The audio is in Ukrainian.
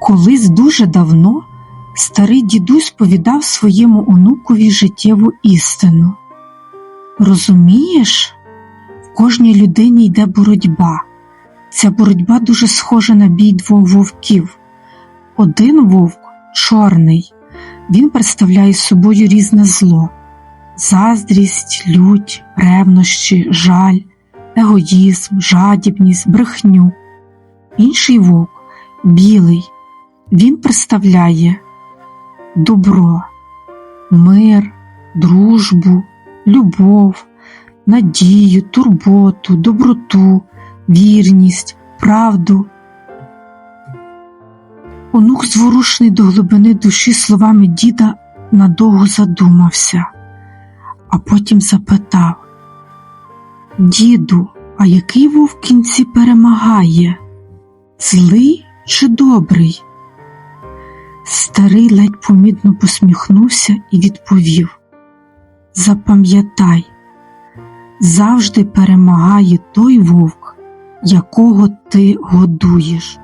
Колись дуже давно старий дідусь повідав своєму онукові життєву істину. Розумієш, в кожній людині йде боротьба. Ця боротьба дуже схожа на бій двох вовків. Один вовк чорний, він представляє собою різне зло: заздрість, лють, ревнощі, жаль, егоїзм, жадібність, брехню. Інший вовк білий, він представляє добро, мир, дружбу, любов, надію, турботу, доброту, вірність, правду. Онук, зворушений до глибини душі словами діда, надовго задумався, а потім запитав Діду, а який вовк кінці перемагає? Злий чи добрий? Старий ледь помітно посміхнувся і відповів Запам'ятай, завжди перемагає той вовк, якого ти годуєш.